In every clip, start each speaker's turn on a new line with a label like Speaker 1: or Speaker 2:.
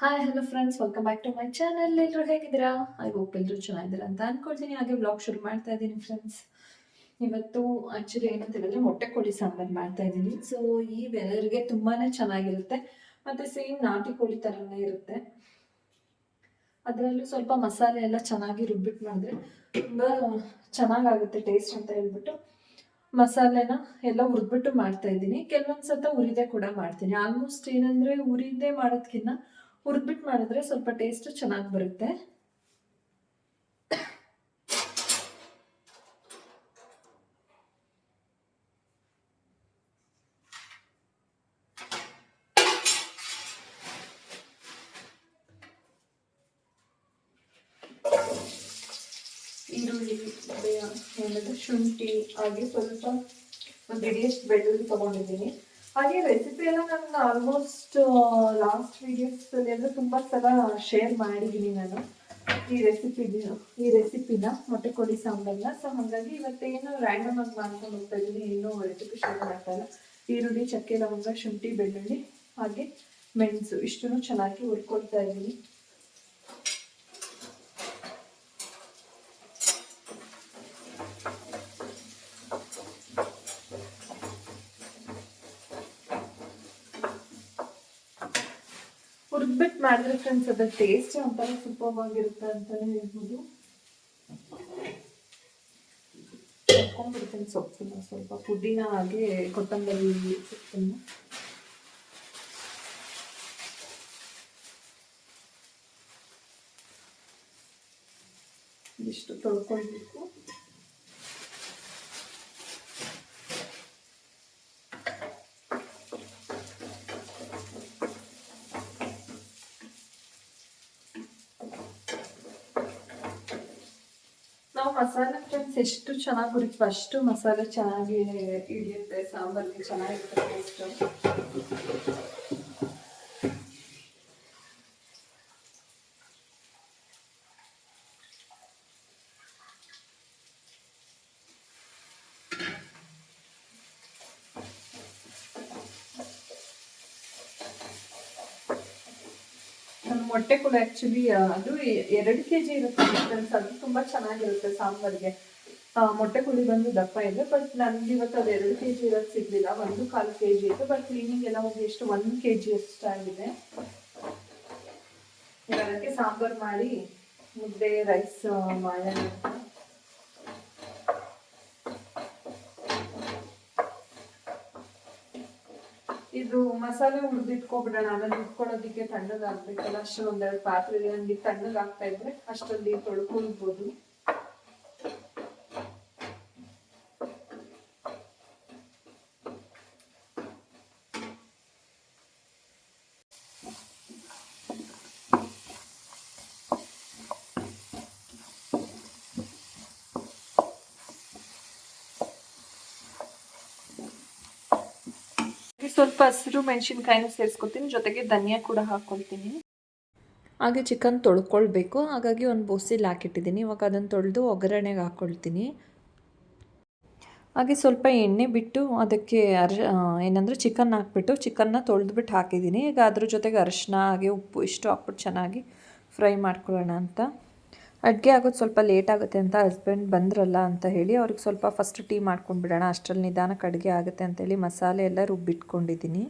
Speaker 1: Hi hello friends welcome back to my channel ಎಲ್ಲರೂ ಹೇಗಿದ್ದೀರಾ? I hope ಎಲ್ಲರೂ ಚೆನ್ನಾಗಿದ್ದೀರಾ ಅಂತ ಅನ್ಕೊಳ್ತೀನಿ. ಹಾಗೆ ಬ್ಲಾಗ್ ಶುರು ಮಾಡ್ತಾ ಇದ್ದೀನಿ ಫ್ರೆಂಡ್ಸ್ ಇವತ್ತು ಆ್ಯಕ್ಚುಲಿ ಏನಂತ ಹೇಳಿದ್ರೆ ಮೊಟ್ಟೆ ಕೋಳಿ ಸಾಂಬಾರು ಮಾಡ್ತಾ ಇದ್ದೀನಿ. ಸೊ ಈ ವೆದರ್ಗೆ ತುಂಬಾ ಚೆನ್ನಾಗಿರುತ್ತೆ. ಮತ್ತು ಸೇಮ್ ನಾಟಿ ಕೋಳಿ ಥರನೇ ಇರುತ್ತೆ. ಅದರಲ್ಲೂ ಸ್ವಲ್ಪ ಮಸಾಲೆ ಎಲ್ಲ ಚೆನ್ನಾಗಿ ರುಬ್ಬಿಟ್ಟು ಮಾಡಿದ್ರೆ ತುಂಬ ಚೆನ್ನಾಗಾಗುತ್ತೆ ಟೇಸ್ಟ್ ಅಂತ ಹೇಳ್ಬಿಟ್ಟು ಮಸಾಲೆನ ಎಲ್ಲ ಹುರಿದ್ಬಿಟ್ಟು ಮಾಡ್ತಾ ಇದ್ದೀನಿ. ಕೆಲವೊಂದು ಸತ ಉರಿದೆ ಕೂಡ ಮಾಡ್ತೀನಿ. ಆಲ್ಮೋಸ್ಟ್ ಏನಂದ್ರೆ ಉರಿದೇ ಮಾಡೋದ್ಕಿಂತ ಹುರಿದ್ಬಿಟ್ಟು ಮಾಡಿದ್ರೆ ಸ್ವಲ್ಪ ಟೇಸ್ಟ್ ಚೆನ್ನಾಗಿ ಬರುತ್ತೆ. ಈರುಳ್ಳಿ ಶುಂಠಿ ಹಾಗೆ ಸ್ವಲ್ಪ ಒಂದು ಇಡಿಯಷ್ಟು ಬೆಳ್ಳುಳ್ಳಿ ತಗೊಂಡಿದ್ದೀನಿ. ಹಾಗೆ ರೆಸಿಪಿ ಎಲ್ಲ ನಾನು ಆಲ್ಮೋಸ್ಟ್ ಲಾಸ್ಟ್ ವಿಡಿಯೋಸಲ್ಲಿ ಎಲ್ಲ ತುಂಬ ಸಲ ಶೇರ್ ಮಾಡಿದ್ದೀನಿ ನಾನು. ಈ ರೆಸಿಪಿ ಈ ರೆಸಿಪಿನ ಮೊಟ್ಟೆ ಕೋಳಿ ಸಾಂಬಾರನ್ನ ಸೊ ಹಾಗಾಗಿ ಇವತ್ತೇನು ರ್ಯಾಂಡಮ್ ಆಗಿ ಮಾಡ್ಕೊಂಡು ಹೋಗ್ತಾ ಇದ್ದೀನಿ ಇನ್ನೂ ರೆಸಿಪಿ ಶೇರ್ ಮಾಡ್ತಾ ಈರುಳ್ಳಿ, ಚಕ್ಕೆ, ಲವಂಗ, ಶುಂಠಿ, ಬೆಳ್ಳುಳ್ಳಿ, ಹಾಗೆ ಮೆಣಸು. ಇಷ್ಟನ್ನು ಚೆನ್ನಾಗಿ ಹುರ್ಕೊಳ್ತಾ ಇದ್ದೀನಿ ಹುರಿದ್ಬಿಟ್ಟು ಮಾಡಿದ್ರೆ ಫ್ರೆಂಡ್ಸ್ ಅದ್ರ ಟೇಸ್ಟ್ ಒಂಥರ ಸೂಪರ್ ಆಗಿರುತ್ತೆ ಅಂತಾನೆ ಹೇಳ್ಬೋದು. ಹಾಕೊಂಡ್ಬಿಡ್ತೀನಿ ಸೊಪ್ಪನ್ನ ಸ್ವಲ್ಪ. ಪುದೀನ ಹಾಗೆ ಕೊತ್ತಂಬರಿ ಸೊಪ್ಪನ್ನು. ಇದಿಷ್ಟು ತೊಳ್ಕೊಳ್ಬೇಕು ನಾವು ಮಸಾಲೆ ಫ್ರೆಂಡ್ಸ್ ಎಷ್ಟು ಚೆನ್ನಾಗಿ ಹುರಿತು ಅಷ್ಟು ಮಸಾಲೆ ಚೆನ್ನಾಗಿ ಹಿಡಿಯುತ್ತೆ ಸಾಂಬಾರಿಗೆ ಚೆನ್ನಾಗಿರುತ್ತೆ ಟೇಸ್ಟ್ ಮೊಟ್ಟೆ ಕೂಡ ಆಕ್ಚುಲಿ ಅದು ಎರಡು ಕೆ ಜಿ ಇರುತ್ತೆ ಫ್ರೆಂಡ್ಸ್ ಅದು ತುಂಬಾ ಚೆನ್ನಾಗಿರುತ್ತೆ ಸಾಂಬಾರ್ಗೆ. ಮೊಟ್ಟೆ ಕುಳಿ ಬಂದು ದಪ್ಪ ಇದೆ ಬಟ್ ನನ್ಗೆ ಇವತ್ತು ಅದು ಎರಡು ಕೆ ಜಿ ಇರೋದು ಸಿಗ್ಲಿಲ್ಲ. ಒಂದು ಕಾಲು ಕೆ ಜಿ ಇತ್ತು ಬಟ್ ಕ್ಲೀನಿಂಗ್ ಎಲ್ಲ ಹೋಗಿ ಎಷ್ಟು ಒಂದು ಕೆ ಜಿ ಅಷ್ಟಾಗಿದೆ ಅದಕ್ಕೆ ಸಾಂಬಾರು ಮಾಡಿ, ಮುದ್ದೆ ರೈಸ್ ಮಾಡೋಣ ಇದು ಮಸಾಲೆ ಹುರಿದಿಟ್ಕೊಬಿಡೋಣ ಆಮೇಲೆ ಉಟ್ಕೊಳ್ಳೋದಕ್ಕೆ ತಣ್ಣಗಾಗ್ಬೇಕಲ್ಲ ಅಷ್ಟು ಒಂದೆರಡು ಪಾತ್ರೆ ನನಗೆ ತಣ್ಣಗಾಗ್ತಾ ಇದ್ರೆ ಅಷ್ಟರಲ್ಲಿ ತೊಳ್ಕೊಳ್ಬೋದು ಸ್ವಲ್ಪ ಹಸಿರು ಮೆಣಸಿನ್ಕಾಯಿನ ಸೇರಿಸ್ಕೊತೀನಿ, ಜೊತೆಗೆ ಧನಿಯಾ ಕೂಡ ಹಾಕ್ಕೊಳ್ತೀನಿ ಹಾಗೆ ಚಿಕನ್ ತೊಳ್ಕೊಳ್ಬೇಕು. ಹಾಗಾಗಿ ಒಂದು ಬೋಸಿಲ್ ಹಾಕಿಟ್ಟಿದ್ದೀನಿ. ಇವಾಗ ಅದನ್ನು ತೊಳೆದು ಒಗ್ಗರಣೆಗೆ ಹಾಕ್ಕೊಳ್ತೀನಿ ಹಾಗೆ ಸ್ವಲ್ಪ ಎಣ್ಣೆ ಬಿಟ್ಟು ಅದಕ್ಕೆ ಅರ್ ಏನಂದರೆ ಚಿಕನ್ ಹಾಕ್ಬಿಟ್ಟು ಚಿಕನ್ನ ತೊಳೆದ್ಬಿಟ್ಟು ಹಾಕಿದ್ದೀನಿ. ಈಗ ಅದ್ರ ಜೊತೆಗೆ ಅರಶಿನ ಹಾಗೆ ಉಪ್ಪು ಇಷ್ಟು ಹಾಕ್ಬಿಟ್ಟು ಚೆನ್ನಾಗಿ ಫ್ರೈ ಮಾಡ್ಕೊಳ್ಳೋಣ ಅಂತ. ಅಡುಗೆ ಆಗೋದು ಸ್ವಲ್ಪ ಲೇಟ್ ಆಗುತ್ತೆ ಅಂತ ಹಸ್ಬೆಂಡ್ ಬಂದ್ರಲ್ಲ ಅಂತ ಹೇಳಿ ಅವ್ರಿಗೆ ಸ್ವಲ್ಪ ಫಸ್ಟ್ ಟೀ ಮಾಡ್ಕೊಂಡ್ಬಿಡೋಣ, ಅಷ್ಟರಲ್ಲಿ ನಿಧಾನಕ್ಕೆ ಅಡುಗೆ ಆಗುತ್ತೆ ಅಂತೇಳಿ ಮಸಾಲೆ ಎಲ್ಲ ರುಬ್ಬಿಟ್ಕೊಂಡಿದ್ದೀನಿ.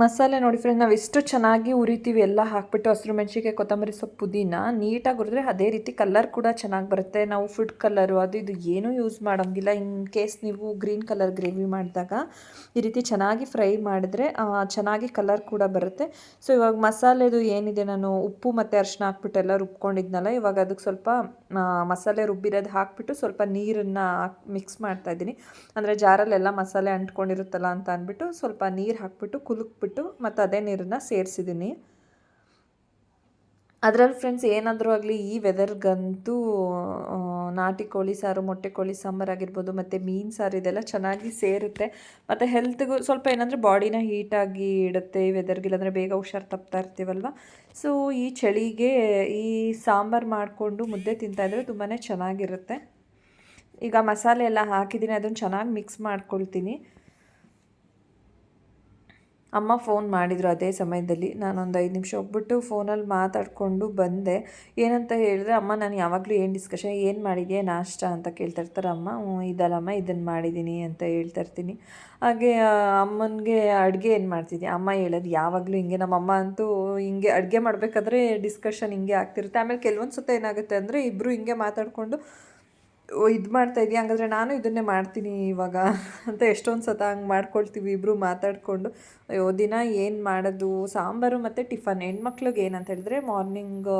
Speaker 1: ಮಸಾಲೆ ನೋಡಿ ಫ್ರೆಂಡ್ ನಾವು ಎಷ್ಟು ಚೆನ್ನಾಗಿ ಉರಿತೀವಿ ಎಲ್ಲ ಹಾಕ್ಬಿಟ್ಟು ಹಸಿರು ಮೆಣಸಿನ್ಕಾಯಿ, ಕೊತ್ತಂಬರಿ ಸೊಪ್ಪು, ಪುದೀನ ನೀಟಾಗಿ ಹುರಿದ್ರೆ ಅದೇ ರೀತಿ ಕಲರ್ ಕೂಡ ಚೆನ್ನಾಗಿ ಬರುತ್ತೆ. ನಾವು ಫುಡ್ ಕಲರು ಅದು ಇದು ಏನೂ ಯೂಸ್ ಮಾಡೋಂಗಿಲ್ಲ. ಇನ್ ಕೇಸ್ ನೀವು ಗ್ರೀನ್ ಕಲರ್ ಗ್ರೇವಿ ಮಾಡಿದಾಗ ಈ ರೀತಿ ಚೆನ್ನಾಗಿ ಫ್ರೈ ಮಾಡಿದ್ರೆ ಚೆನ್ನಾಗಿ ಕಲರ್ ಕೂಡ ಬರುತ್ತೆ. ಸೊ ಇವಾಗ ಮಸಾಲೆದು ಏನಿದೆ ನಾನು, ಉಪ್ಪು ಮತ್ತು ಅರಿಶಿನ ಹಾಕ್ಬಿಟ್ಟು ಎಲ್ಲ ರುಬ್ಕೊಂಡಿದ್ನಲ್ಲ, ಇವಾಗ ಅದಕ್ಕೆ ಸ್ವಲ್ಪ ಮಸಾಲೆ ರುಬ್ಬಿರೋದು ಹಾಕ್ಬಿಟ್ಟು ಸ್ವಲ್ಪ ನೀರನ್ನು ಮಿಕ್ಸ್ ಮಾಡ್ತಾ ಇದ್ದೀನಿ. ಅಂದರೆ ಜಾರಲ್ಲೆಲ್ಲ ಮಸಾಲೆ ಅಂಟ್ಕೊಂಡಿರುತ್ತಲ್ಲ ಅಂತ ಅಂದ್ಬಿಟ್ಟು ಸ್ವಲ್ಪ ನೀರು ಹಾಕ್ಬಿಟ್ಟು ಕುಲುಕ್ಬಿಟ್ಟು ಮತ್ತು ಅದೇ ನೀರನ್ನು ಸೇರಿಸಿದ್ದೀನಿ. ಅದರಲ್ಲಿ ಫ್ರೆಂಡ್ಸ್ ಏನಾದರೂ ಆಗಲಿ ಈ ವೆದರ್ಗಂತೂ ನಾಟಿ ಕೋಳಿ ಸಾರು, ಮೊಟ್ಟೆ ಕೋಳಿ ಸಾಂಬಾರು ಆಗಿರ್ಬೋದು, ಮತ್ತು ಮೀನು ಸಾರು ಇದೆಲ್ಲ ಚೆನ್ನಾಗಿ ಸೇರುತ್ತೆ. ಮತ್ತು ಹೆಲ್ತ್ಗೂ ಸ್ವಲ್ಪ ಏನಂದರೆ ಬಾಡಿನ ಹೀಟಾಗಿ ಇಡುತ್ತೆ ಈ ವೆದರ್ಗೆ ಇಲ್ಲಾಂದರೆ ಬೇಗ ಹುಷಾರು ತಪ್ತಾ ಇರ್ತೀವಲ್ವ? ಸೊ ಈ ಚಳಿಗೆ ಈ ಸಾಂಬಾರು ಮಾಡಿಕೊಂಡು ಮುದ್ದೆ ತಿಂತಾಯಿದ್ರೆ ತುಂಬಾ ಚೆನ್ನಾಗಿರುತ್ತೆ. ಈಗ ಮಸಾಲೆ ಎಲ್ಲ ಹಾಕಿದ್ದೀನಿ, ಅದನ್ನು ಚೆನ್ನಾಗಿ ಮಿಕ್ಸ್ ಮಾಡ್ಕೊಳ್ತೀನಿ. ಅಮ್ಮ ಫೋನ್ ಮಾಡಿದರು ಅದೇ ಸಮಯದಲ್ಲಿ. ನಾನೊಂದು ಐದು ನಿಮಿಷ ಹೋಗ್ಬಿಟ್ಟು ಫೋನಲ್ಲಿ ಮಾತಾಡಿಕೊಂಡು ಬಂದೆ. ಏನಂತ ಹೇಳಿದ್ರೆ, ಅಮ್ಮ, ನಾನು ಯಾವಾಗಲೂ ಏನು ಡಿಸ್ಕಷನ್ ಏನು ಮಾಡಿದೆಯಾ, ನಾಷ್ಟ ಅಂತ ಕೇಳ್ತಾ ಇರ್ತಾರೆ. ಅಮ್ಮ ಇದಲ್ಲಮ್ಮ ಇದನ್ನು ಮಾಡಿದ್ದೀನಿ ಅಂತ ಹೇಳ್ತಾ ಇರ್ತೀನಿ. ಹಾಗೆ ಅಮ್ಮನಿಗೆ ಅಡುಗೆ ಏನು ಮಾಡ್ತಿದ್ದೆ ಅಮ್ಮ ಹೇಳೋದು, ಯಾವಾಗಲೂ ಹಿಂಗೆ ನಮ್ಮಮ್ಮ ಅಂತೂ ಹಿಂಗೆ ಅಡುಗೆ ಮಾಡಬೇಕಾದ್ರೆ ಡಿಸ್ಕಷನ್ ಹಿಂಗೆ ಆಗ್ತಿರುತ್ತೆ. ಆಮೇಲೆ ಕೆಲವೊಂದು ಸುತ್ತ ಏನಾಗುತ್ತೆ ಅಂದರೆ ಇಬ್ಬರು ಹಿಂಗೆ ಮಾತಾಡಿಕೊಂಡು ಇದು ಮಾಡ್ತಾ ಇದೀಯ? ಹಂಗಾದ್ರೆ ನಾನು ಇದನ್ನೇ ಮಾಡ್ತೀನಿ ಇವಾಗ. ಅಂತ ಎಷ್ಟೊಂದು ಸತ ಹಂಗೆ ಮಾಡ್ಕೊಳ್ತೀವಿ ಇಬ್ಬರು ಮಾತಾಡಿಕೊಂಡು. ಅಯ್ಯೋ, ದಿನ ಏನು ಮಾಡೋದು? ಸಾಂಬಾರು ಮತ್ತು ಟಿಫನ್. ಹೆಣ್ಮಕ್ಳಿಗೆ ಏನಂತ ಹೇಳಿದ್ರೆ ಮಾರ್ನಿಂಗ್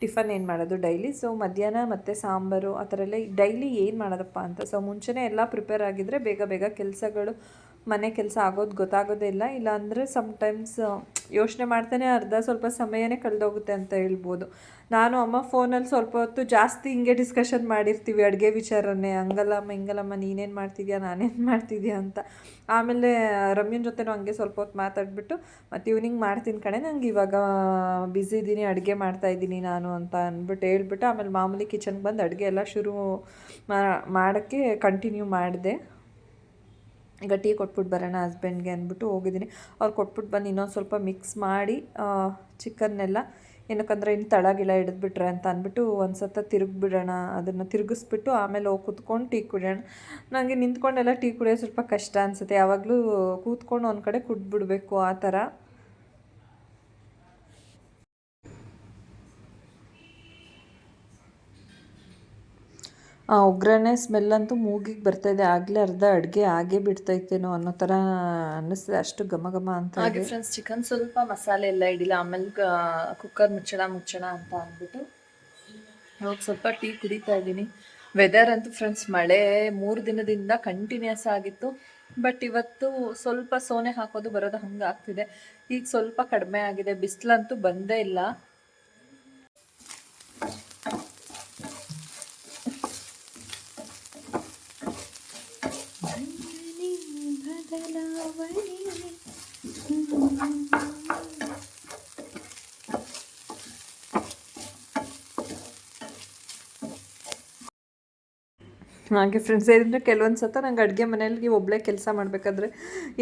Speaker 1: ಟಿಫನ್ ಏನು ಮಾಡೋದು? ಡೈಲಿ. ಸೊ, ಮಧ್ಯಾಹ್ನ ಮತ್ತು ಸಾಂಬಾರು, ಆ ಥರ ಎಲ್ಲ ಡೈಲಿ ಏನು ಮಾಡೋದಪ್ಪ ಅಂತ. ಸೊ, ಮುಂಚೆನೇ ಎಲ್ಲ ಪ್ರಿಪೇರ್ ಆಗಿದ್ದರೆ ಬೇಗ ಬೇಗ ಕೆಲಸಗಳು ಮನೆ ಕೆಲಸ ಆಗೋದು ಗೊತ್ತಾಗೋದೇ ಇಲ್ಲ. ಇಲ್ಲಾಂದರೆ ಸಮ್ಟೈಮ್ಸ್ ಯೋಚನೆ ಮಾಡ್ತಾನೆ ಅರ್ಧ ಸ್ವಲ್ಪ ಸಮಯನೇ ಕಳೆದೋಗುತ್ತೆ ಅಂತ ಹೇಳ್ಬೋದು. ನಾನು ಅಮ್ಮ ಫೋನಲ್ಲಿ ಸ್ವಲ್ಪ ಹೊತ್ತು ಜಾಸ್ತಿ ಹಿಂಗೆ ಡಿಸ್ಕಷನ್ ಮಾಡಿರ್ತೀವಿ, ಅಡುಗೆ ವಿಚಾರನೇ. ಹಂಗಲ್ಲಮ್ಮ ಹಿಂಗಲ್ಲಮ್ಮ ನೀನೇನು ಮಾಡ್ತಿದ್ಯಾ, ನಾನೇನು ಮಾಡ್ತಿದ್ಯಾ ಅಂತ. ಆಮೇಲೆ, ರಮ್ಯನ ಜೊತೆನೂ ಹಂಗೆ ಸ್ವಲ್ಪ ಹೊತ್ತು ಮಾತಾಡಿಬಿಟ್ಟು, ಮತ್ತು ಇವ್ನಿಂಗ್ ಮಾಡ್ತೀನಿ ಕಣೆ, ನಂಗೆ ಇವಾಗ ಬ್ಯುಸಿ ಇದ್ದೀನಿ ಅಡುಗೆ ಮಾಡ್ತಾಯಿದ್ದೀನಿ ನಾನು ಅಂತ ಅಂದ್ಬಿಟ್ಟು ಹೇಳ್ಬಿಟ್ಟು, ಆಮೇಲೆ ಮಾಮೂಲಿ ಕಿಚನ್ಗೆ ಬಂದು ಅಡುಗೆ ಎಲ್ಲ ಶುರು ಮಾಡೋಕ್ಕೆ ಕಂಟಿನ್ಯೂ ಮಾಡಿದೆ. ಈಗ ಟೀ ಕೊಟ್ಬಿಟ್ಟು ಬರೋಣ ಹಸ್ಬೆಂಡ್ಗೆ ಅಂದ್ಬಿಟ್ಟು ಹೋಗಿದ್ದೀನಿ. ಅವ್ರು ಕೊಟ್ಬಿಟ್ಟು ಬಂದು ಇನ್ನೊಂದು ಸ್ವಲ್ಪ ಮಿಕ್ಸ್ ಮಾಡಿ ಚಿಕನ್ನೆಲ್ಲ ಏನಕ್ಕಂದ್ರೆ ಇನ್ನು ತಳಗಿಳ ಹಿಡಿದ್ಬಿಟ್ರೆ ಅಂತ ಅಂದ್ಬಿಟ್ಟು ಒಂದು ಸತ ತಿರುಗಿಬಿಡೋಣ, ಅದನ್ನು ತಿರುಗಿಸ್ಬಿಟ್ಟು ಆಮೇಲೆ ಹೋಗಿ ಕೂತ್ಕೊಂಡು ಟೀ ಕುಡಿಯೋಣ. ನನಗೆ ನಿಂತ್ಕೊಂಡೆಲ್ಲ ಟೀ ಕುಡಿಯೋದು ಸ್ವಲ್ಪ ಕಷ್ಟ ಅನಿಸುತ್ತೆ. ಯಾವಾಗಲೂ ಕೂತ್ಕೊಂಡು ಒಂದು ಕಡೆ ಕುಡ್ಬಿಡ್ಬೇಕು ಆ ಥರ. ಆ ಒಗ್ಗರಣೆ ಸ್ಮೆಲ್ಲಂತೂ ಮೂಗಿಗೆ ಇದೆ. ಆಗಲೇ ಅರ್ಧ ಅಡುಗೆ ಆಗೇ ಬಿಡ್ತೈತೇನೋ ಅನ್ನೋ ಥರ ಅನ್ನಿಸ್ತಿದೆ. ಅಷ್ಟು ಘಮ ಘಮ ಅಂತ
Speaker 2: ಹಾಗೆ ಫ್ರೆಂಡ್ಸ್ ಚಿಕನ್ ಸ್ವಲ್ಪ ಮಸಾಲೆ ಎಲ್ಲ ಇಡಿಲ್ಲ. ಆಮೇಲೆ ಕುಕ್ಕರ್ ಮುಚ್ಚಣ ಮುಚ್ಚಣ ಅಂತ ಅಂದ್ಬಿಟ್ಟು ಇವಾಗ ಸ್ವಲ್ಪ ಟೀ ಕುಡಿತಾ ಇದ್ದೀನಿ. ವೆದರ್ ಅಂತೂ ಫ್ರೆಂಡ್ಸ್ ಮಳೆ ಮೂರು ದಿನದಿಂದ ಕಂಟಿನ್ಯೂಸ್ ಆಗಿತ್ತು. ಬಟ್ ಇವತ್ತು ಸ್ವಲ್ಪ ಸೋನೆ ಹಾಕೋದು ಬರೋದು ಹಂಗೆ ಆಗ್ತಿದೆ. ಈಗ ಸ್ವಲ್ಪ ಕಡಿಮೆ ಆಗಿದೆ. ಬಿಸಿಲಂತೂ ಬಂದೇ ಇಲ್ಲ.
Speaker 1: ಮೊದಲ ಬಳಿ ಹಾಗೆ ಫ್ರೆಂಡ್ಸ್ ಏನಂದರೆ ಕೆಲವೊಂದು ಸತ ನಂಗೆ ಅಡುಗೆ ಮನೇಲಿ ಒಬ್ಬಳೇ ಕೆಲಸ ಮಾಡಬೇಕಾದ್ರೆ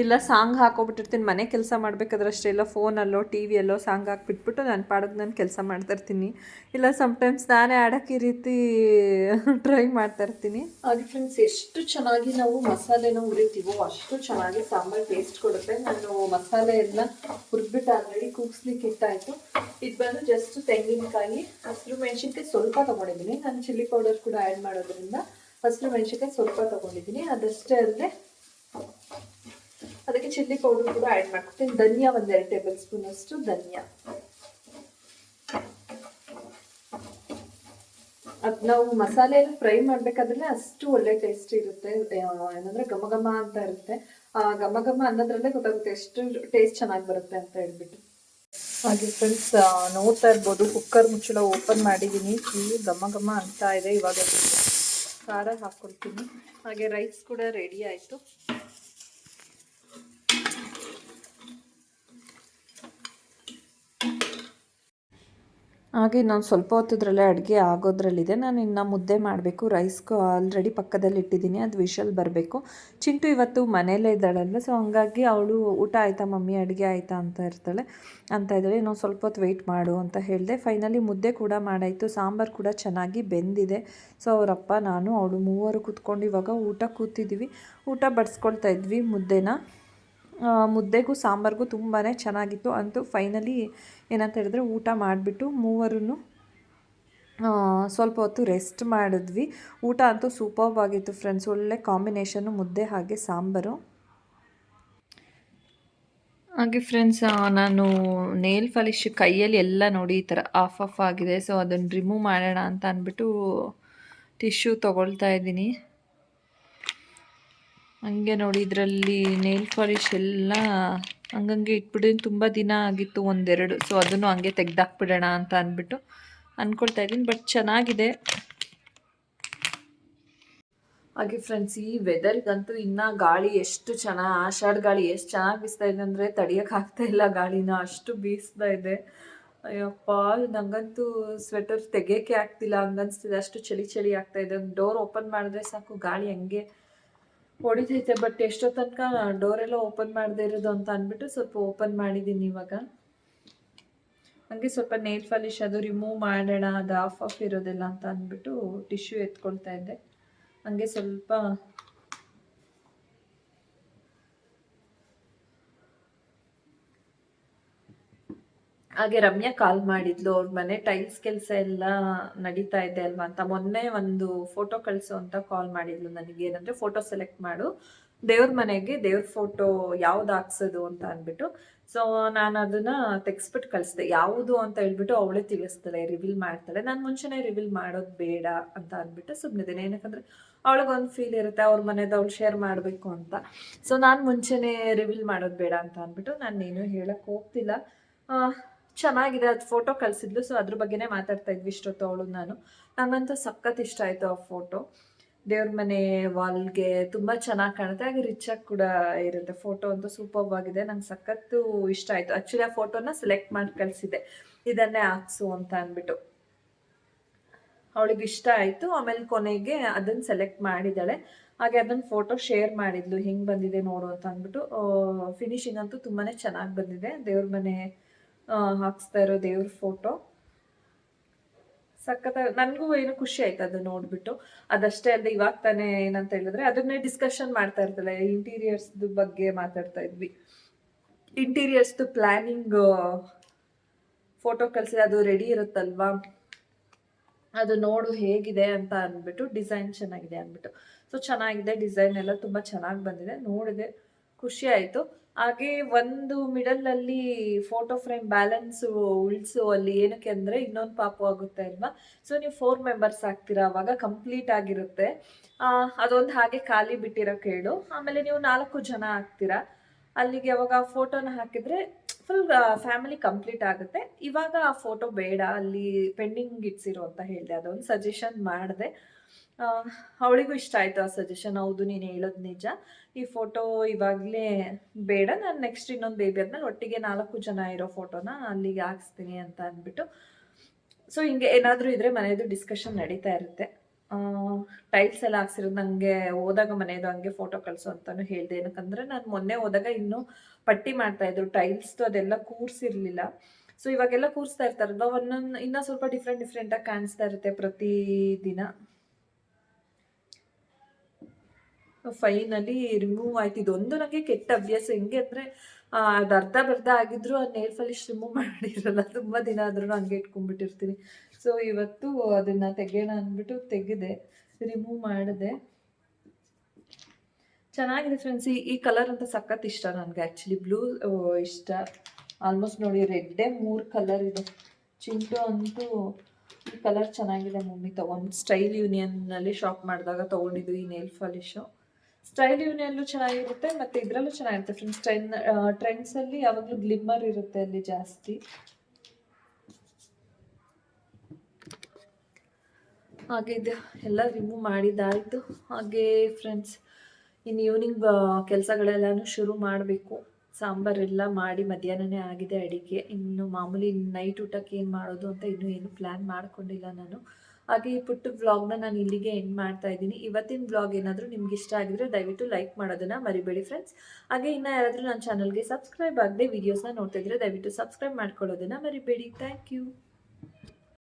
Speaker 1: ಇಲ್ಲ ಸಾಂಗ್ ಹಾಕೋಬಿಟ್ಟಿರ್ತೀನಿ, ಮನೆ ಕೆಲಸ ಮಾಡಬೇಕಾದ್ರೆ ಅಷ್ಟೇ ಇಲ್ಲ ಫೋನಲ್ಲೋ ಟಿ ವಿಯಲ್ಲೋ ಸಾಂಗ್ ಹಾಕ್ಬಿಟ್ಬಿಟ್ಟು ನಾನು ಪಾಡೋದು ನಾನು ಕೆಲಸ ಮಾಡ್ತಾಯಿರ್ತೀನಿ ಇಲ್ಲ ಸಮ್ಟೈಮ್ಸ್ ನಾನೇ ಆಡೋಕ್ಕೆ ಈ ರೀತಿ ಟ್ರೈ ಮಾಡ್ತಾಯಿರ್ತೀನಿ
Speaker 2: ಹಾಗೆ ಫ್ರೆಂಡ್ಸ್ ಎಷ್ಟು ಚೆನ್ನಾಗಿ ನಾವು ಮಸಾಲೆನ ಹುರಿತೀವೋ ಅಷ್ಟು ಚೆನ್ನಾಗಿ ಸಾಂಬಾರು ಟೇಸ್ಟ್ ಕೊಡುತ್ತೆ. ನಾನು ಮಸಾಲೆ ಎಲ್ಲ ಹುರಿದ್ಬಿಟ್ಟು ಆಲ್ರೆಡಿ ಕೂಗಿಸ್ಲಿಕ್ಕೆ ಇಟ್ಟಾಯಿತು. ಇದು ಬಂದು ಜಸ್ಟ್ ತೆಂಗಿನಕಾಯಿ, ಹಸಿರು ಮೆಣಸಿನ್ಕಾಯಿ ಸ್ವಲ್ಪ ತೊಗೊಂಡಿದ್ದೀನಿ. ನಾನು ಚಿಲ್ಲಿ ಪೌಡರ್ ಕೂಡ ಆ್ಯಡ್ ಮಾಡೋದ್ರಿಂದ ಹಸಿರು ಮೆಣಸಿನ್ಕಾಯಿ ಸ್ವಲ್ಪ ತಗೊಂಡಿದ್ದೀನಿ. ಅದಷ್ಟೇ ಅಲ್ಲದೆ ಅದಕ್ಕೆ ಚಿಲ್ಲಿ ಪೌಡರ್ ಕೂಡ ಆ್ಯಡ್ ಮಾಡ್ಕೊತೀನಿ ಧನಿಯಾ ಒಂದೆರಡು ಟೇಬಲ್ ಸ್ಪೂನ್ ಅಷ್ಟು ಧನಿಯಾ. ಅದು ನಾವು ಮಸಾಲೆ ಎಲ್ಲ ಫ್ರೈ ಮಾಡಬೇಕಾದ್ರೆ ಅಷ್ಟು ಒಳ್ಳೆ ಟೇಸ್ಟ್ ಇರುತ್ತೆ. ಏನಂದ್ರೆ ಘಮ ಘಮ ಅಂತ ಇರುತ್ತೆ. ಆ, ಘಮ ಘಮ ಅನ್ನೋದ್ರಲ್ಲೇ ಗೊತ್ತಾಗುತ್ತೆ ಎಷ್ಟು ಟೇಸ್ಟ್ ಚೆನ್ನಾಗಿ ಬರುತ್ತೆ ಅಂತ ಹೇಳ್ಬಿಟ್ಟು. ಹಾಗೆ ಫ್ರೆಂಡ್ಸ್ ನೋಡ್ತಾ ಇರ್ಬೋದು. ಕುಕ್ಕರ್ ಮುಚ್ಚಳ ಓಪನ್ ಮಾಡಿದ್ದೀನಿ. ಫುಲ್ ಘಮ ಘಮ ಅಂತ ಇದೆ. ಇವಾಗ ಖಾರ ಹಾಕ್ಕೊಳ್ತೀನಿ ಹಾಗೆ ರೈಸ್ ಕೂಡ ರೆಡಿ ಆಯಿತು.
Speaker 1: ಹಾಗೆ ನಾನು ಸ್ವಲ್ಪ ಹೊತ್ತದ್ರಲ್ಲೇ ಅಡುಗೆ ಆಗೋದ್ರಲ್ಲಿದೆ. ನಾನು ಇನ್ನು ಮುದ್ದೆ ಮಾಡಬೇಕು. ರೈಸ್ಗೂ ಆಲ್ರೆಡಿ ಪಕ್ಕದಲ್ಲಿ ಇಟ್ಟಿದ್ದೀನಿ. ಅದು ವಿಷಲ್ ಬರಬೇಕು. ಚಿಂಟು ಇವತ್ತು ಮನೇಲೇ ಇದ್ದಾಳಲ್ವ? ಸೊ ಹಂಗಾಗಿ ಅವಳು ಊಟ ಆಯಿತಾ, ಮಮ್ಮಿ ಅಡುಗೆ ಆಯಿತಾ ಅಂತ ಇರ್ತಾಳೆ, ಅಂತ ಇದ್ದಾಳೆ. ಇನ್ನೊಂದು ಸ್ವಲ್ಪ ಹೊತ್ತು ವೆಯ್ಟ್ ಮಾಡು ಅಂತ ಹೇಳಿದೆ. ಫೈನಲಿ ಮುದ್ದೆ ಕೂಡ ಮಾಡಾಯಿತು. ಸಾಂಬಾರು ಕೂಡ ಚೆನ್ನಾಗಿ ಬೆಂದಿದೆ. ಸೊ ಅವರಪ್ಪ, ನಾನು, ಅವಳು ಮೂವರು ಕೂತ್ಕೊಂಡು ಇವಾಗ ಊಟ ಕೂತಿದ್ದೀವಿ ಊಟ ಬಡಿಸ್ಕೊಳ್ತಾ ಇದ್ವಿ ಮುದ್ದೆನ. ಮುದ್ದೆಗೂ ಸಾಂಬಾರಿಗೂ ತುಂಬಾ ಚೆನ್ನಾಗಿತ್ತು. ಅಂತೂ ಫೈನಲಿ ಏನಂತ ಹೇಳಿದ್ರೆ ಊಟ ಮಾಡಿಬಿಟ್ಟು ಮೂವರೂ ಸ್ವಲ್ಪ ಹೊತ್ತು ರೆಸ್ಟ್ ಮಾಡಿದ್ವಿ. ಊಟ ಅಂತೂ ಸೂಪರ್ಬ್ ಆಗಿತ್ತು ಫ್ರೆಂಡ್ಸ್ ಒಳ್ಳೆ ಕಾಂಬಿನೇಷನ್ನು ಮುದ್ದೆ ಹಾಗೆ ಸಾಂಬಾರು.
Speaker 2: ಹಾಗೆ ಫ್ರೆಂಡ್ಸ್ ನಾನು ನೇಲ್ ಫಾಲಿಶ್ ಕೈಯಲ್ಲಿ ಎಲ್ಲ ನೋಡಿ ಈ ಥರ ಆಫ್ ಆಫ್ ಆಗಿದೆ. ಸೊ ಅದನ್ನು ರಿಮೂವ್ ಮಾಡೋಣ ಅಂತ ಅಂದ್ಬಿಟ್ಟು ಟಿಶ್ಯೂ ತೊಗೊಳ್ತಾ ಇದ್ದೀನಿ. ಹಂಗೆ ನೋಡಿ ಇದರಲ್ಲಿ ನೇಲ್ ಪಾಲಿಶ್ ಎಲ್ಲ ಹಂಗಂಗೆ ಇಟ್ಬಿಟ್ಟು ತುಂಬ ದಿನ ಆಗಿತ್ತು ಒಂದೆರಡು. ಸೊ ಅದನ್ನು ಹಂಗೆ ತೆಗ್ದಾಕ್ಬಿಡೋಣ ಅಂತ ಅಂದ್ಬಿಟ್ಟು ಅಂದ್ಕೊಳ್ತಾ ಇದ್ದೀನಿ ಬಟ್ ಚೆನ್ನಾಗಿದೆ. ಹಾಗೆ ಫ್ರೆಂಡ್ಸ್ ಈ ವೆದರ್ಗಂತೂ ಇನ್ನೂ ಗಾಳಿ ಎಷ್ಟು ಚೆನ್ನಾಗಿ ಆಷಾಢ ಗಾಳಿ ಎಷ್ಟು ಚೆನ್ನಾಗಿ ಬೀಸ್ತಾ ಇದೆ ಅಂದರೆ ತಡಿಯೋಕ್ಕಾಗ್ತಾ ಇಲ್ಲ ಗಾಳಿನ, ಅಷ್ಟು ಬೀಸ್ತಾ ಇದೆ. ಅಯ್ಯಪ್ಪ, ನಂಗಂತೂ ಸ್ವೆಟರ್ ತೆಗಿಯೋಕ್ಕೆ ಆಗ್ತಿಲ್ಲ, ಹಂಗನ್ಸ್ತಿದೆ, ಅಷ್ಟು ಚಳಿ ಚಳಿ ಆಗ್ತಾ ಇದೆ. ಡೋರ್ ಓಪನ್ ಮಾಡಿದ್ರೆ ಸಾಕು, ಗಾಳಿ ಹಂಗೆ
Speaker 1: ಹೊಡಿತೈತೆ ಬಟ್ ಎಷ್ಟೋ ತನಕ ಡೋರೆಲ್ಲ ಓಪನ್ ಮಾಡದೇ ಇರೋದು ಅಂತ ಅಂದ್ಬಿಟ್ಟು ಸ್ವಲ್ಪ ಓಪನ್ ಮಾಡಿದ್ದೀನಿ ಇವಾಗ. ಹಂಗೆ ಸ್ವಲ್ಪ ನೇಲ್ ಪಾಲಿಶ್ ಅದು ರಿಮೂವ್ ಮಾಡೋಣ, ಅದು ಆಫ್ ಆಫ್ ಇರೋದಿಲ್ಲ ಅಂತ ಅಂದ್ಬಿಟ್ಟು ಟಿಶ್ಯೂ ಎತ್ಕೊಳ್ತಾ ಇದ್ದೆ. ಹಂಗೆ ಸ್ವಲ್ಪ ಹಾಗೆ ರಮ್ಯಾ ಕಾಲ್ ಮಾಡಿದ್ಲು. ಅವ್ರ ಮನೆ ಟೈಲ್ಸ್ ಕೆಲಸ ಎಲ್ಲ ನಡೀತಾ ಇದೆ ಅಲ್ವಾ ಅಂತ. ಮೊನ್ನೆ ಒಂದು ಫೋಟೋ ಕಳಿಸು ಅಂತ ಕಾಲ್ ಮಾಡಿದ್ಲು ನನಗೆ. ಏನಂದ್ರೆ ಫೋಟೋ ಸೆಲೆಕ್ಟ್ ಮಾಡು. ದೇವ್ರ ಮನೆಗೆ ದೇವ್ರ ಫೋಟೋ ಯಾವ್ದು ಹಾಕ್ಸೋದು ಅಂತ ಅಂದ್ಬಿಟ್ಟು. ಸೊ ನಾನು ಅದನ್ನ ತೆಗ್ಸ್ಬಿಟ್ಟು ಕಳಿಸ್ದೆ. ಯಾವುದು ಅಂತ ಹೇಳ್ಬಿಟ್ಟು ಅವಳೇ ತಿಳಿಸ್ತಾಳೆ ರಿವೀಲ್ ಮಾಡ್ತಾಳೆ. ನಾನು ಮುಂಚೆನೇ ರಿವೀಲ್ ಮಾಡೋದು ಬೇಡ ಅಂತ ಅಂದ್ಬಿಟ್ಟು ಸುಮ್ಮನಿದ್ದೇನೆ ಏನಕ್ಕಂದ್ರೆ ಅವಳಿಗೊಂದು ಫೀಲ್ ಇರುತ್ತೆ, ಅವ್ರ ಮನೆದ ಅವಳು ಶೇರ್ ಮಾಡಬೇಕು ಅಂತ. ಸೊ ನಾನು ಮುಂಚೆನೇ ರಿವೀಲ್ ಮಾಡೋದು ಬೇಡ ಅಂತ ಅಂದ್ಬಿಟ್ಟು ನಾನು ಏನು ಹೇಳಕ್ಕೆ ಹೋಗ್ತಿಲ್ಲ. ಚೆನ್ನಾಗಿದೆ, ಅದು ಫೋಟೋ ಕಳಿಸಿದ್ಲು. ಸೊ ಅದ್ರ ಬಗ್ಗೆನೇ ಮಾತಾಡ್ತಾ ಇದ್ವಿ ಇಷ್ಟೊತ್ತು ಅವಳು, ನಾನು. ನಂಗಂತೂ ಸಖತ್ ಇಷ್ಟ ಆಯಿತು ಆ ಫೋಟೋ ದೇವ್ರ ಮನೆ ವಾಲ್ಗೆ ತುಂಬ ಚೆನ್ನಾಗಿ ಕಾಣುತ್ತೆ. ಹಾಗೆ ರಿಚಾಗಿ ಕೂಡ ಇರುತ್ತೆ. ಫೋಟೋ ಅಂತೂ ಸೂಪರ್ ಆಗಿದೆ. ನಂಗೆ ಸಖತ್ತು ಇಷ್ಟ ಆಯಿತು. ಆ್ಯಕ್ಚುಲಿ ಆ ಫೋಟೋನ ಸೆಲೆಕ್ಟ್ ಮಾಡಿ ಕಳಿಸಿದ್ದೆ. ಇದನ್ನೇ ಹಾಕ್ಸು ಅಂತ ಅಂದ್ಬಿಟ್ಟು. ಅವಳಿಗೆ ಇಷ್ಟ ಆಯಿತು. ಆಮೇಲೆ ಕೊನೆಗೆ ಅದನ್ನು ಸೆಲೆಕ್ಟ್ ಮಾಡಿದ್ದಾಳೆ. ಹಾಗೆ ಅದನ್ನ ಫೋಟೋ ಶೇರ್ ಮಾಡಿದ್ಲು. ಹೆಂಗೆ ಬಂದಿದೆ ನೋಡು ಅಂತ ಅಂದ್ಬಿಟ್ಟು. ಫಿನಿಶಿಂಗ್ ಅಂತೂ ತುಂಬಾ ಚೆನ್ನಾಗಿ ಬಂದಿದೆ. ದೇವ್ರ ಮನೆ ಹಾಕ್ಸ್ತಾ ಇರೋ ದೇವ್ರ ಫೋಟೋ ಸಖತ್ ನನಗೂ ಏನು ಖುಷಿ ಆಯ್ತು ಅದು ನೋಡ್ಬಿಟ್ಟು. ಅದಷ್ಟೇ ಅಲ್ಲದೆ ಇವಾಗ ತಾನೇ ಏನಂತ ಹೇಳಿದ್ರೆ ಅದನ್ನೇ ಡಿಸ್ಕಷನ್ ಮಾಡ್ತಾ ಇರ್ತಲ್ಲ ಇಂಟೀರಿಯರ್ಸ್ ಬಗ್ಗೆ ಮಾತಾಡ್ತಾ ಇದ್ವಿ. ಇಂಟೀರಿಯರ್ಸ್ದು ಪ್ಲಾನಿಂಗ್ ಫೋಟೋ ಕಳಿಸಿ ಅದು ರೆಡಿ ಇರುತ್ತಲ್ವಾ? ಅದು ನೋಡು ಹೇಗಿದೆ ಅಂತ ಅಂದ್ಬಿಟ್ಟು ಡಿಸೈನ್ ಚೆನ್ನಾಗಿದೆ ಅಂದ್ಬಿಟ್ಟು. ಸೊ ಚೆನ್ನಾಗಿದೆ ಡಿಸೈನ್ ಎಲ್ಲ ತುಂಬ ಚೆನ್ನಾಗಿ ಬಂದಿದೆ. ನೋಡಿದೆ. ಖುಷಿ ಆಯಿತು. ಹಾಗೆ ಒಂದು ಮಿಡಲಲ್ಲಿ ಫೋಟೋ ಫ್ರೇಮ್ ಬ್ಯಾಲೆನ್ಸ್ ಉಳಿಸು ಅಲ್ಲಿ ಏನಕ್ಕೆ ಅಂದರೆ ಇನ್ನೊಂದು ಪಾಪು ಆಗುತ್ತೆ ಅಲ್ವಾ? ಸೊ ನೀವು ಫೋರ್ ಮೆಂಬರ್ಸ್ ಆಗ್ತೀರಾ? ಅವಾಗ ಕಂಪ್ಲೀಟ್ ಆಗಿರುತ್ತೆ. ಅದೊಂದು ಹಾಗೆ ಖಾಲಿ ಬಿಟ್ಟಿರೋ ಕೇಳು. ಆಮೇಲೆ ನೀವು ನಾಲ್ಕು ಜನ ಆಗ್ತೀರಾ? ಅಲ್ಲಿಗೆ ಅವಾಗ ಫೋಟೋನ ಹಾಕಿದ್ರೆ ಫುಲ್ ಫ್ಯಾಮಿಲಿ ಕಂಪ್ಲೀಟ್ ಆಗುತ್ತೆ. ಇವಾಗ ಆ ಫೋಟೋ ಬೇಡ, ಅಲ್ಲಿ ಪೆಂಡಿಂಗ್ ಇಟ್ಸಿರೋ ಅಂತ ಹೇಳಿದೆ, ಅದೊಂದು ಸಜೆಷನ್ ಮಾಡಿದೆ. ಅವಳಿಗೂ ಇಷ್ಟ ಆಯಿತು ಆ ಸಜೆಷನ್ ಹೌದು, ನೀನು ಹೇಳೋದು ನಿಜ. ಈ ಫೋಟೋ ಇವಾಗಲೇ ಬೇಡ, ನಾನು ನೆಕ್ಸ್ಟ್ ಇನ್ನೊಂದು ಬೇಬಿ ಆದ್ಮೇಲೆ ಒಟ್ಟಿಗೆ ನಾಲ್ಕು ಜನ ಇರೋ ಫೋಟೋನ ಅಲ್ಲಿಗೆ ಹಾಕ್ಸ್ತೀನಿ ಅಂತ ಅಂದ್ಬಿಟ್ಟು. ಸೊ ಹಿಂಗೆ ಏನಾದರೂ ಇದ್ರೆ ಮನೆಯದು ಡಿಸ್ಕಷನ್ ನಡೀತಾ ಇರುತ್ತೆ. ಟೈಲ್ಸ್ ಎಲ್ಲ ಹಾಕ್ಸಿರೋದು ನನಗೆ ಹೋದಾಗ ಮನೆಯದು ಹಂಗೆ ಫೋಟೋ ಕಳಿಸು ಅಂತಾನು ಹೇಳಿದೆ. ಏನಕ್ಕಂದ್ರೆ ನಾನು ಮೊನ್ನೆ ಹೋದಾಗ ಇನ್ನೂ ಪಟ್ಟಿ ಮಾಡ್ತಾ ಇದ್ರು. ಟೈಲ್ಸ್ದು ಅದೆಲ್ಲ ಕೂರ್ಸಿರ್ಲಿಲ್ಲ. ಸೊ ಇವಾಗೆಲ್ಲ ಕೂರಿಸ್ತಾ ಇರ್ತಾರಲ್ವ ಒಂದೊಂದು ಇನ್ನೂ ಸ್ವಲ್ಪ ಡಿಫ್ರೆಂಟ್ ಡಿಫ್ರೆಂಟಾಗಿ ಕಾಣಿಸ್ತಾ ಇರುತ್ತೆ ಪ್ರತಿ ದಿನ. ಫೈನಲಿ ರಿಮೂವ್ ಆಯ್ತು. ಇದೊಂದು ನನಗೆ ಕೆಟ್ಟ ಅಭ್ಯಾಸ. ಹೆಂಗೆ ಅಂದರೆ ಅದು ಅರ್ಧ ಬರ್ಧ ಆಗಿದ್ರು ಆ ನೇಲ್ ಫಲಿಶ್ ರಿಮೂವ್ ಮಾಡಿರಲ್ಲ. ತುಂಬ ದಿನ ಆದ್ರೂ ಹಂಗೆ ಇಟ್ಕೊಂಡ್ಬಿಟ್ಟಿರ್ತೀನಿ. ಸೊ ಇವತ್ತು ಅದನ್ನ ತೆಗೆಯೋಣ ಅಂದ್ಬಿಟ್ಟು ತೆಗೆದೆ ರಿಮೂವ್ ಮಾಡಿದೆ. ಚೆನ್ನಾಗಿದೆ ಫ್ರೆಂಡ್ಸ್ ಈ ಕಲರ್ ಅಂತ ಸಖತ್ ಇಷ್ಟ ನನಗೆ. ಆ್ಯಕ್ಚುಲಿ ಬ್ಲೂ ಇಷ್ಟ. ಆಲ್ಮೋಸ್ಟ್ ನೋಡಿ ರೆಡ್ಡೇ ಮೂರು ಕಲರ್ ಇದೆ. ಚಿಂಟು ಅಂತೂ ಈ ಕಲರ್ ಚೆನ್ನಾಗಿದೆ ಮಮ್ಮಿ. ತೊಗೊಂಡು ಸ್ಟೈಲ್ ಯೂನಿಯನ್ನಲ್ಲಿ ಶಾಪ್ ಮಾಡಿದಾಗ ತೊಗೊಂಡಿದ್ದು ಈ ನೇಲ್ ಪಾಲಿಶು ಸ್ಟೈಲ್ ಯೂನಿಯನ್ಲು ಚೆನ್ನಾಗಿರುತ್ತೆ, ಮತ್ತು ಇದರಲ್ಲೂ ಚೆನ್ನಾಗಿರುತ್ತೆ ಫ್ರೆಂಡ್ಸ್ ಟ್ರೆಂಡ್ ಟ್ರೆಂಡ್ಸಲ್ಲಿ ಯಾವಾಗಲೂ ಗ್ಲಿಮ್ಮರ್ ಇರುತ್ತೆ ಅಲ್ಲಿ ಜಾಸ್ತಿ. ಹಾಗೆ ಇದು ಎಲ್ಲ ರಿಮೂವ್ ಮಾಡಿದ್ದಾಯಿತು ಹಾಗೆ ಫ್ರೆಂಡ್ಸ್ ಇನ್ನು ಈವ್ನಿಂಗ್ ಕೆಲಸಗಳೆಲ್ಲನೂ ಶುರು ಮಾಡಬೇಕು. ಸಾಂಬಾರೆಲ್ಲ ಮಾಡಿ ಮಧ್ಯಾಹ್ನನೇ ಆಗಿದೆ ಅಡಿಗೆ. ಇನ್ನು ಮಾಮೂಲಿ ನೈಟ್ ಊಟಕ್ಕೆ ಏನು ಮಾಡೋದು ಅಂತ ಇನ್ನೂ ಏನು ಪ್ಲ್ಯಾನ್ ಮಾಡ್ಕೊಂಡಿಲ್ಲ ನಾನು. ಹಾಗೆ ಈ ಪುಟ್ಟ ವ್ಲಾಗ್ನ ನಾನು ಇಲ್ಲಿಗೆ ಎಂಡ್ ಮಾಡ್ತಾ ಇದ್ದೀನಿ. ಇವತ್ತಿನ ವ್ಲಾಗ್ ಏನಾದರೂ ನಿಮ್ಗೆ ಇಷ್ಟ ಆಗಿದ್ರೆ ದಯವಿಟ್ಟು ಲೈಕ್ ಮಾಡೋದನ್ನು ಮರಿಬೇಡಿ ಫ್ರೆಂಡ್ಸ್ ಹಾಗೆ ಇನ್ನು ಯಾರಾದರೂ ನನ್ನ ಚಾನಲ್ಗೆ ಸಬ್ಸ್ಕ್ರೈಬ್ ಆಗದೆ ವೀಡಿಯೋಸ್ನ ನೋಡ್ತಾ ಇದ್ರೆ ದಯವಿಟ್ಟು ಸಬ್ಸ್ಕ್ರೈಬ್ ಮಾಡ್ಕೊಳ್ಳೋದನ್ನು ಮರಿಬೇಡಿ. Thank you